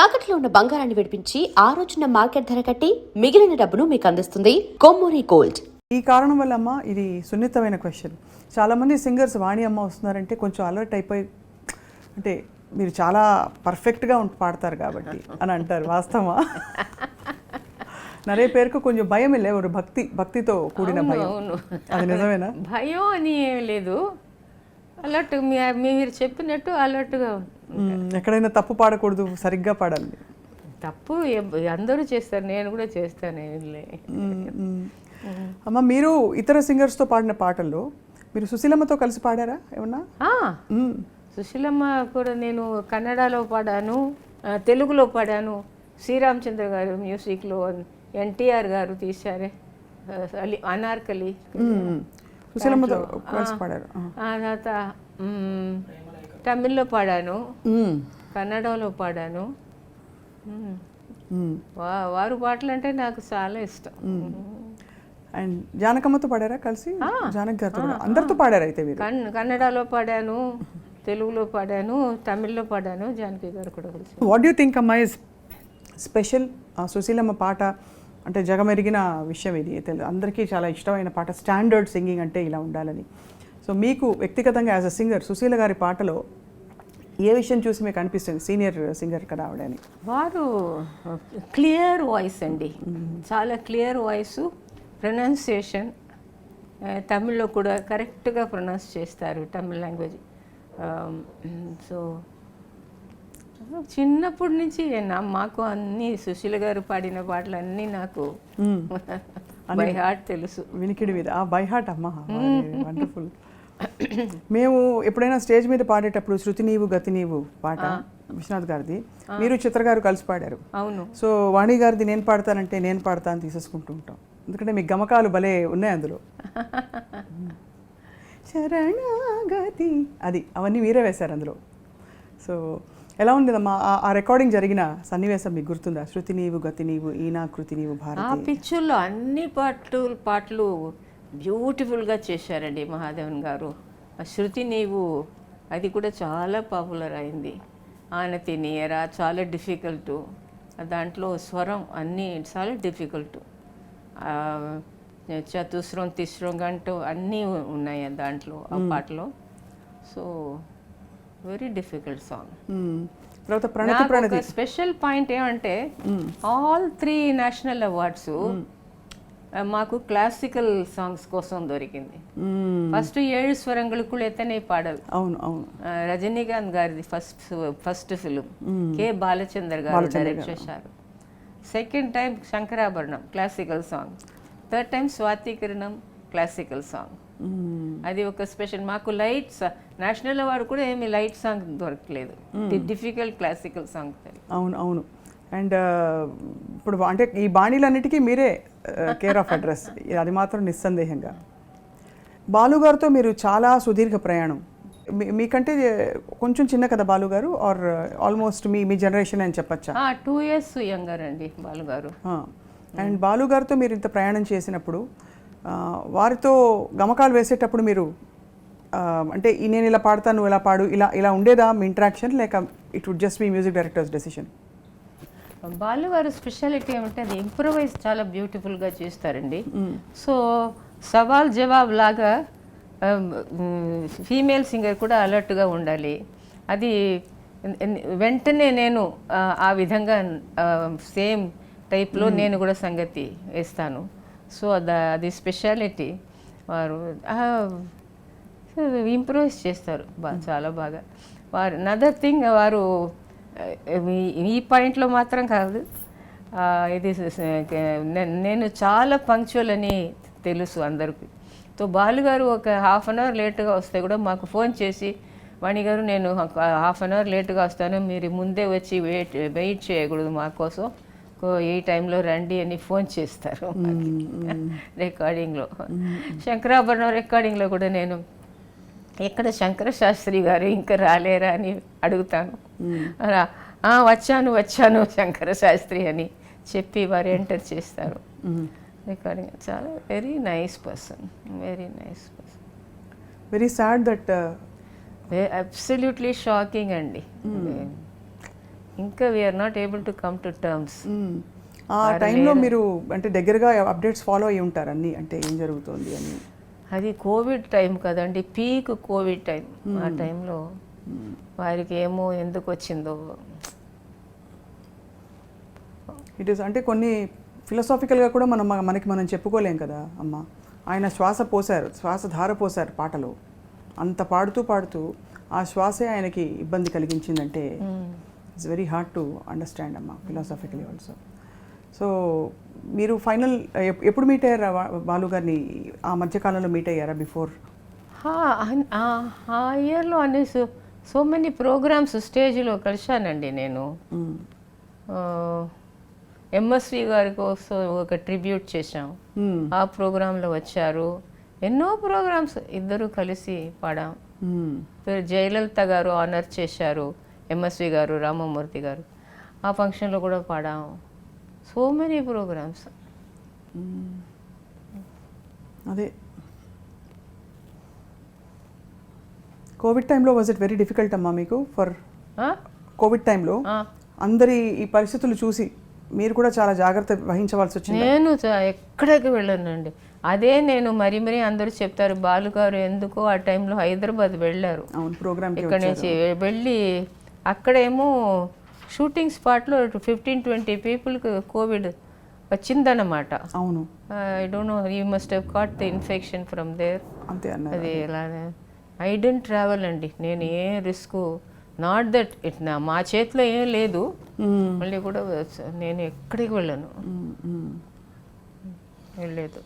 తాకట్లో ఉన్న బంగారాన్ని విడిపించి ఆ రోజున మార్కెట్ ధర కట్టి మిగిలిన డబ్బును మీకు అందిస్తుంది కొమ్మూరి గోల్డ్. ఈ కారణం వల్ల అమ్మ ఇది సున్నితమైన క్వశ్చన్. చాలామంది సింగర్స్ వాణి అమ్మ వస్తున్నారంటే కొంచెం అలర్ట్ అయిపోయి అంటే మీరు చాలా పర్ఫెక్ట్గా పాడతారు కాబట్టి అని అంటారు వాస్తవా నరే పేరుకు కొంచెం భయం వెళ్ళే ఒక భక్తి భక్తితో కూడిన భయం. అవును. అది నిజమేనా? భయం అని ఏం లేదు. అలర్ట్ మీరు చెప్పినట్టు అలర్ట్గా. ఎక్కడైనా తప్పు పాడకూడదు సరిగ్గా పాడాలి తప్పు అందరూ చేస్తారు నేను కూడా చేస్తాను. అమ్మ మీరు ఇతర సింగర్స్తో పాడిన పాటల్లో మీరు సుశీలమ్మతో కలిసి పాడారా ఏమన్నా. సుశీలమ్మ కూడా నేను కన్నడలో పాడాను తెలుగులో పాడాను శ్రీరామచంద్ర గారు మ్యూజిక్లో ఎన్టీఆర్ గారు తీశారే అనార్కలి. సుశీలమ్మతో కలిసి పాడారు. ఆ. ఆ తర్వాత తమిళ్ళో పాడాను. కన్నడలో పాడాను. వారు పాటలు అంటే నాకు చాలా ఇష్టం. అండ్ జానకమ్మతో పాడారా కలిసి? జానక్ గారితో. అందరితో పాడారు అయితే మీరు? కన్నడలో పాడాను తెలుగులో పాడాను తమిళ్ళో పాడాను జానకి గారు కూడా కలిసి. వాట్ యూ థింక్ అమ్మా ఇస్ స్పెషల్ సుశీలమ్మ పాట అంటే జగమెరిగిన విషయం ఇది. అందరికీ చాలా ఇష్టమైన పాట స్టాండర్డ్ సింగింగ్ అంటే ఇలా ఉండాలని. సో మీకు వ్యక్తిగతంగా యాజ్ అ సింగర్ సుశీల గారి పాటలో ఏ విషయం చూసి మీకు అనిపిస్తుంది? సీనియర్ సింగర్ కదా ఆవిడని వారు క్లియర్ వాయిస్ అండి. చాలా క్లియర్ వాయిస్ ప్రొనౌన్సియేషన్ తమిళ్ళో కూడా కరెక్ట్గా ప్రొనౌన్స్ చేస్తారు తమిళ్ లాంగ్వేజ్. సో చిన్నప్పటి నుంచి మాకు అన్ని సుశీల గారు పాడిన పాటలు అన్నీ నాకు బై హార్ట్ తెలుసు. వినికిడి మీద. ఆ బై హార్ట్ అమ్మ. వండర్ఫుల్. మేము ఎప్పుడైనా స్టేజ్ మీద పాడేటప్పుడు శృతి నీవు గతి నీవు పాట విశ్వనాథ్ గారిది. మీరు చిత్ర గారు కలిసి పాడారు. అవును. సో వాణి గారిది నేను పాడతానంటే నేను పాడతాను తీసేసుకుంటూ ఉంటాం. ఎందుకంటే మీ గమకాలు భలే ఉన్నాయి అందులో. శరణాగతి. అది అవన్నీ మీరే వేశారు అందులో. సో ఎలా ఉండేదమ్మా? ఆ- ఆ రికార్డింగ్ జరిగిన సన్నివేశం మీకు గుర్తుందా? శృతి నీవు గతి నీవు ఈనా కృతి నీవు ఆ భారతి పిక్చర్లో అన్ని పాటలు పాటలు బ్యూటిఫుల్గా చేశారండి మహాదేవన్ గారు. ఆ శృతి నీవు అది కూడా చాలా పాపులర్ అయింది. ఆనతి నీయరా చాలా డిఫికల్ట్ దాంట్లో స్వరం అన్నీ చాలా డిఫికల్ట్ చతుస్రం తిస్రం గంట అన్నీ ఉన్నాయి దాంట్లో ఆ పాటలో. So very difficult song. తర్వాత ప్రణతి ప్రణతి. స్పెషల్ పాయింట్ ఏమంటే ఆల్ త్రీ నేషనల్ అవార్డ్స్ మాకు క్లాసికల్ సాంగ్స్ కోసం దొరికింది. ఫస్ట్ ఏడు స్వరంగులు కుళెత్తనే పాడలు అవును అవును. రజనీకాంత్ గారిది first first film K. Balachander garu direct చేశారు. Second time Shankarabharanam classical song third time Swathikiranam classical song. అది ఒక స్పెషల్. మాకు లైట్ నేషనల్ అవార్డు కూడా ఏమి లైట్ సాంగ్ దొరకలేదు. డిఫికల్ట్ క్లాసికల్ సాంగ్ అవును అవును. అండ్ ఇప్పుడు అంటే ఈ బాణీలన్నిటికీ మీరే కేర్ ఆఫ్ అడ్రస్ అది మాత్రం నిస్సందేహంగా. బాలు గారితో మీరు చాలా సుదీర్ఘ ప్రయాణం. మీకంటే కొంచెం చిన్న కదా బాలు గారు? ఆర్ ఆల్మోస్ట్ మీ మీ జనరేషన్ అని చెప్పచ్చా? టూ ఇయర్స్ యంగర్ అండి బాలు గారు. అండ్ బాలు గారితో మీరు ఇంత ప్రయాణం చేసినప్పుడు వారితో గమకాలు వేసేటప్పుడు మీరు అంటే నేను ఇలా పాడతాను నువ్వు ఇలా పాడు ఇలా ఇలా ఉండేదా మీ ఇంటరాక్షన్? లేక it would just me music directors decision Balu garu speciality ఏమంటే అది ఇంప్రవైజ్ చాలా బ్యూటిఫుల్గా చేస్తారండి. సో సవాల్ జవాబ్ లాగా ఫీమేల్ సింగర్ కూడా అలర్ట్గా ఉండాలి. అది వెంటనే నేను ఆ విధంగా సేమ్ టైప్లో నేను కూడా సంగతి వేస్తాను. సో అది అది స్పెషాలిటీ వారు ఇంప్రూవైజ్ చేస్తారు బా చాలా బాగా. వారు నదర్ థింగ్ వారు ఈ- పాయింట్లో మాత్రం కాదు. ఇది నేను చాలా పంక్చువల్ అని తెలుసు అందరికీ. సో బాలు గారు ఒక హాఫ్ అన్ అవర్ లేట్గా వస్తే కూడా మాకు ఫోన్ చేసి వాణి గారు నేను హాఫ్ అన్ అవర్ లేట్గా వస్తాను. మీరు ముందే వచ్చి వెయిట్ వెయిట్ చేయకూడదు మా కోసం. కో- ఈ టైంలో రండి అని ఫోన్ చేస్తారు. రికార్డింగ్లో. శంకరాభరణం రికార్డింగ్లో కూడా నేను ఎక్కడ శంకర శాస్త్రి గారు ఇంకా రాలేరా అని అడుగుతాను. అలా, "ఆ, వచ్చాను వచ్చాను శంకర శాస్త్రి అని చెప్పి వారు ఎంటర్ చేస్తారు. రికార్డింగ్ చాలా very nice person very nice person. Very sad that absolutely shocking అండి. ఇంకా we're not able to come to terms. ఆ టైంలో మీరు అంటే దగ్గరగా అప్డేట్స్ ఫాలో అయ్యి ఉంటారు అన్ని అంటే ఏం జరుగుతుంది అని? అది కోవిడ్ టైం కదండి పీక్ కోవిడ్ టైం ఆ టైంలో వారికి ఏమో ఎందుకు వచ్చిందో. ఇట్ ఈస్ అంటే కొన్ని ఫిలసాఫికల్గా కూడా మనం మన- మనకి మనం చెప్పుకోలేం కదా అమ్మ. ఆయన శ్వాస పోశారు శ్వాస ధార పోశారు పాటలో. అంత పాడుతూ పాడుతూ ఆ శ్వాసే ఆయనకి ఇబ్బంది కలిగించిందంటే it's very hard to understand అమ్మ ఫిలాసాఫికలీ ఆల్సో సో మీరు ఫైనల్ ఎప్పుడు మీట్ అయ్యారా బాలు గారిని? ఆ మధ్యకాలంలో మీట్ అయ్యారా బిఫోర్ ఆ- ఇయర్లో అన్ని సో సో మెనీ ప్రోగ్రామ్స్ స్టేజ్లో కలిశానండి నేను. ఎంఎస్వి గారి కోసం ఒక ట్రిబ్యూట్ చేశాం. ఆ ప్రోగ్రాంలో వచ్చారు. ఎన్నో ప్రోగ్రామ్స్ ఇద్దరు కలిసి పాడాం. జయలలిత గారు ఆనర్ చేశారు. ఎంఎస్వి గారు రామమూర్తి గారు ఆ ఫంక్షన్లో కూడా పాడాం. సో మెనీ ప్రోగ్రామ్స్ అదే. కోవిడ్ టైంలో వాజ్ ఇట్ వెరీ డిఫికల్ట్ అమ్మా మీకు? ఫర్ కోవిడ్ టైంలో అందరి ఈ పరిస్థితులు చూసి మీరు కూడా చాలా జాగ్రత్త వహించవలసి వచ్చింది? నేను ఎక్కడికి వెళ్ళానండి. అదే నేను మరి మరీ అందరూ చెప్తారు బాలు గారు ఎందుకో ఆ టైంలో హైదరాబాద్ వెళ్ళారు. అవును ప్రోగ్రామ్కి ఇక్కడ నుంచి వెళ్ళి అక్కడేమో షూటింగ్ స్పాట్లో ఫిఫ్టీన్ ట్వంటీ పీపుల్కి కోవిడ్ వచ్చిందన్నమాట. అవును. I don't know you must have caught the infection from there అంతే అది ఎలానే. ఐ డెంట్ ట్రావెల్ అండి. నేను a risk not that it నా మా చేతిలో ఏం లేదు. మళ్ళీ కూడా నేను ఎక్కడికి వెళ్ళాను. వెళ్ళలేదు.